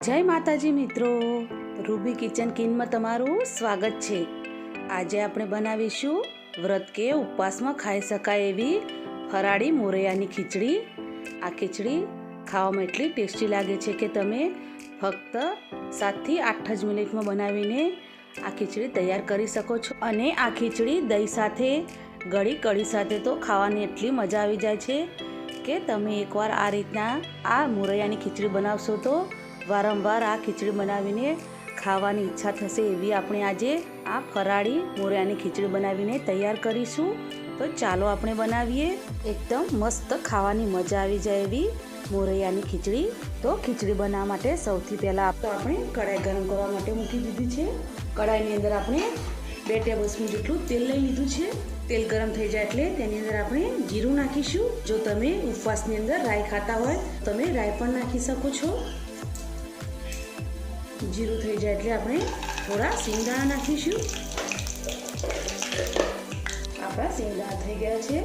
જય માતાજી મિત્રો, રૂબી કિચન કિનમાં તમારું સ્વાગત છે. આજે આપણે બનાવીશું વ્રત કે ઉપવાસમાં ખાઈ શકાય એવી ફરાળી મોરૈયાની ખીચડી. આ ખીચડી ખાવામાં એટલી ટેસ્ટી લાગે છે કે તમે ફક્ત સાતથી આઠ જ મિનિટમાં બનાવીને આ ખીચડી તૈયાર કરી શકો છો. અને આ ખીચડી દહીં સાથે, ગળી કઢી સાથે તો ખાવાની એટલી મજા આવી જાય છે કે તમે એકવાર આ રીતના આ મોરૈયાની ખીચડી બનાવશો તો વારંવાર આ ખીચડી બનાવીને ખાવાની ઈચ્છા થશે એવી આપણે આજે આ ફરાળી મોરૈયાની ખીચડી બનાવીને તૈયાર કરીશું. તો ચાલો આપણે બનાવીએ. એકદમ મસ્ત ખાવાની મજા આવી જાય એવી મોરૈયાની ખીચડી. તો ખીચડી બનાવવા માટે સૌથી પહેલાં તો આપણે કઢાઈ ગરમ કરવા માટે મૂકી દીધી છે. કઢાઈની અંદર આપણે બે ટેબલ જેટલું તેલ લઈ લીધું છે. તેલ ગરમ થઈ જાય એટલે તેની અંદર આપણે જીરું નાખીશું. જો તમે ઉપવાસની અંદર રાઈ ખાતા હોય તમે રાઈ પણ નાખી શકો છો. જીરું થઈ જાય એટલે આપણે થોડા સિંગદાણા નાખીશું. આપણા સિંગદાણા થઈ ગયા છે.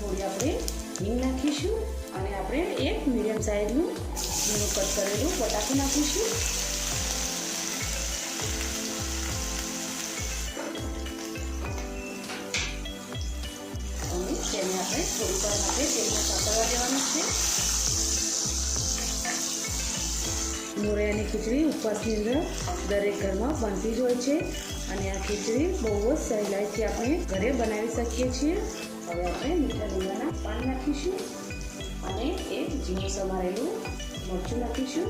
થોડી આપણે હિંગ નાખીશું અને આપણે એક મીડિયમ સાઈઝનું ઝીણું કટ કરેલું બટાકું નાખીશું. તેને આપણે થોડી વાર માટે તેલમાં સાતરવા દેવાનું છે. મોરૈયાની ખીચડી ઉપવાસની અંદર દરેક ઘરમાં બનતી જ હોય છે. અને આ ખીચડી બહુ જ સહેલાઈથી આપણે ઘરે બનાવી શકીએ છીએ. હવે આપણે મીઠા લીમડાના પાન નાખીશું અને એક ઝીણું સમારેલું મરચું નાખીશું.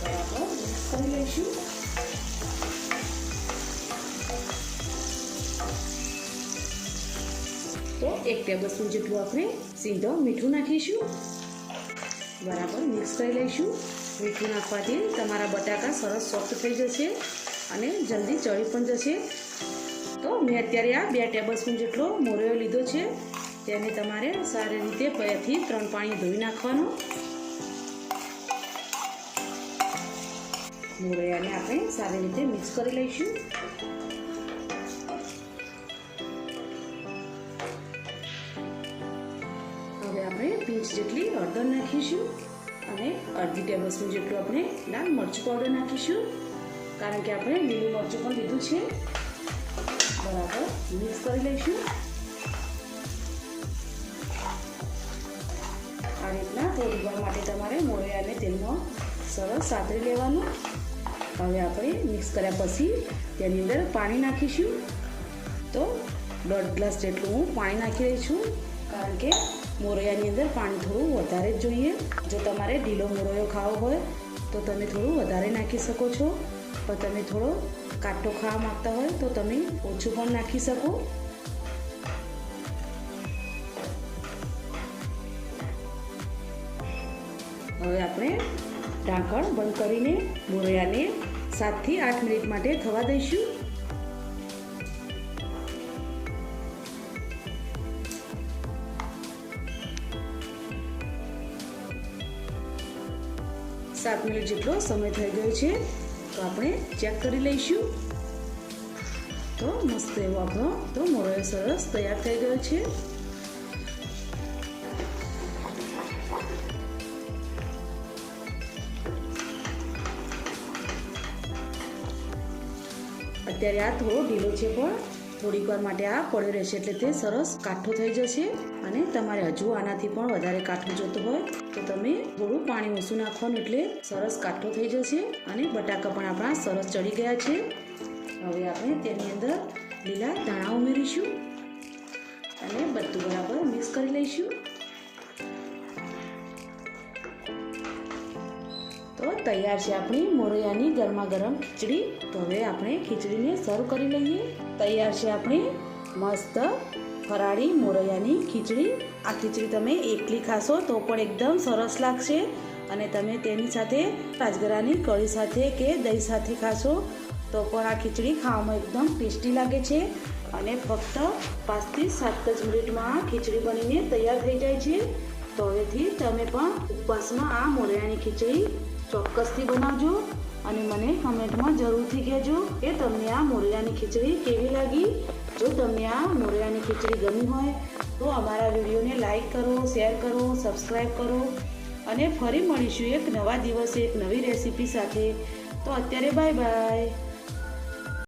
બરાબર મિક્સ કરી લઈશું. તો એક ટેબલ સ્પૂન જેટલું આપણે સીધો મીઠું નાખીશું. બરાબર મિક્સ કરી લઈશું. મીઠું નાખવાથી તમારા બટાકા સરસ સોફ્ટ થઈ જશે અને જલ્દી ચડી પણ જશે. તો મેં અત્યારે આ બે ટેબલ સ્પૂન જેટલો મોરૈયો લીધો છે. તેને તમારે સારી રીતે બેથી ત્રણ પાણી ધોઈ નાખવાનું. મોરૈયાને આપણે સારી રીતે મિક્સ કરી લઈશું. પીંચ જેટલી હળદર નાખીશું અને અડધી ટેબલ સ્પૂન જેટલું આપણે લાલ મરચું પાવડર નાખીશું. કારણ કે આપણે લીલું મરચું પણ લીધું છે. બરાબર મિક્સ કરી લઈશું. આ રીતના થોડીવાર માટે તમારે મોળિયાને તેલમાં સરસ સાતરી લેવાનું. હવે આપણે મિક્સ કર્યા પછી તેની અંદર પાણી નાખીશું. તો દોઢ ગ્લાસ જેટલું હું પાણી નાખી રહી છું. કારણ કે મોરૈયાની અંદર પાણી થોડું વધારે જ જોઈએ. જો તમારે ઢીલો મોરૈયો ખાવો હોય, તો તમે થોડું વધારે નાખી શકો છો. પણ તમે થોડો કાટો ખાવા માગતા હોય, તો તમે ઓછું પણ નાખી શકો. હવે આપણે ઢાંકણ બંધ કરીને મોરૈયાને સાતથી આઠ મિનિટ માટે થવા દઈશું. સાત મિનિટ જેટલો સમય થઈ ગયો છે, તો આપણે ચેક કરી લઈશું. તો મસ્ત એવો આપણો, તો મોરૈયો સરસ તૈયાર થઈ ગયો છે. અત્યારે આ થોડો ઢીલો છે પણ. થોડીક વાર માટે આ પડ્યો રહેશે એટલે તે સરસ કાઠો થઈ જશે અને તમારે હજુ આનાથી પણ વધારે કાઠું જોતું હોય તો તમે થોડું પાણી ઓછું નાખવાનું એટલે સરસ કાઠો થઈ જશે અને બટાકા પણ આપણા સરસ ચડી ગયા છે. હવે આપણે તેની અંદર લીલા ધાણા ઉમેરીશું અને બધું બરાબર મિક્સ કરી લઈશું. તૈયાર છે આપણી મોરૈયાની ગરમા ગરમ ખીચડી. તો હવે આપણે ખીચડીને સર્વ કરી લઈએ. તૈયાર છે આપણી મસ્ત ફરાળી મોરૈયાની ખીચડી. આ ખીચડી તમે એકલી ખાશો તો પણ એકદમ સરસ લાગશે. અને તમે તેની સાથે રાજગરાની કઢી સાથે કે દહીં સાથે ખાશો તો પણ આ ખીચડી ખાવામાં એકદમ ટેસ્ટી લાગે છે. અને ફક્ત પાંચથી સાત જ મિનિટમાં આ ખીચડી બનીને તૈયાર થઈ જાય છે. તો હવેથી તમે પણ ઉપવાસમાં આ મોરૈયાની ખીચડી ચોક્કસથી બનાવજો અને મને કમેન્ટમાં જરૂરથી કહેજો કે તમને આ મોરિયાની ખીચડી કેવી લાગી. જો તમને આ મોરિયાની ખીચડી ગમી હોય, તો અમારા વિડીયોને લાઈક કરો, શેર કરો, સબસ્ક્રાઈબ કરો. અને ફરી મળીશું એક નવા દિવસે એક નવી રેસીપી સાથે. તો અત્યારે બાય બાય.